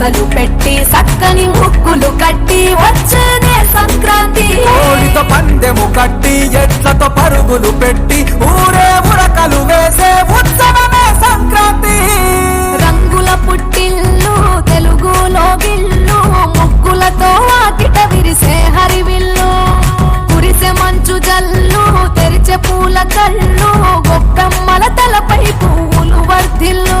వరసలు పెట్టి సక్కని ముక్కులు కట్టి వచ్చేదే సంక్రాంతి. కోడితో పందెము కట్టి ఎట్లతో పరుగులు పెట్టి ఊరే ఉరకలు వేసే ఉత్సవమే సంక్రాంతి. రంగుల పుట్టిల్లు తెలుగులో గిల్లు ముగ్గులతో వాకిట విరిసే హరివిల్లు. కురిసే మంచు జల్లు తెరిచే పూల కళ్ళు గొప్పమ్మల తలపై పువ్వులు వర్ధిల్లు.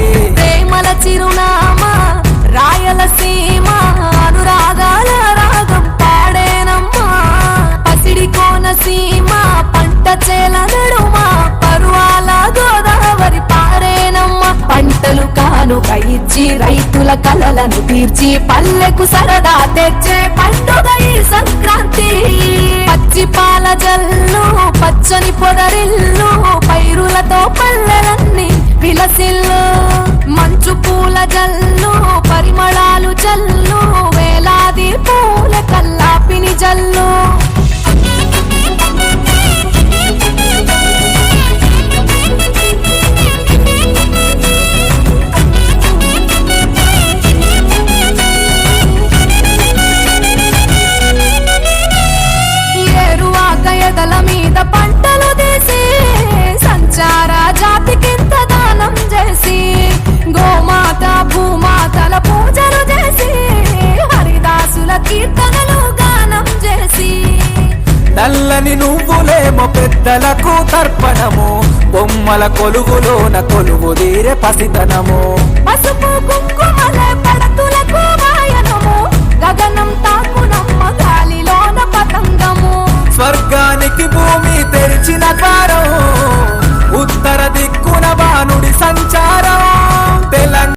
రైతుల కలలను తీర్చి పల్లెకు సరదా తెచ్చే పండుగ ఈ సంక్రాంతి. పచ్చి పాల జల్లు పచ్చని పొదరిల్లు పైరులతో పల్లెలన్నీ విలసిల్లు. మంచు పూల జల్లు బొమ్మ పెద్దలకు తర్పణము. బొమ్మల కొలుగులోన కొలువు తీరే పసితనము. పసుపు కుంకుమల పడతులకు వాయనము. గగనం తాకునమ్మ గాలిలోన పతంగము. స్వర్గానికి భూమి తెరిచిన ద్వారం.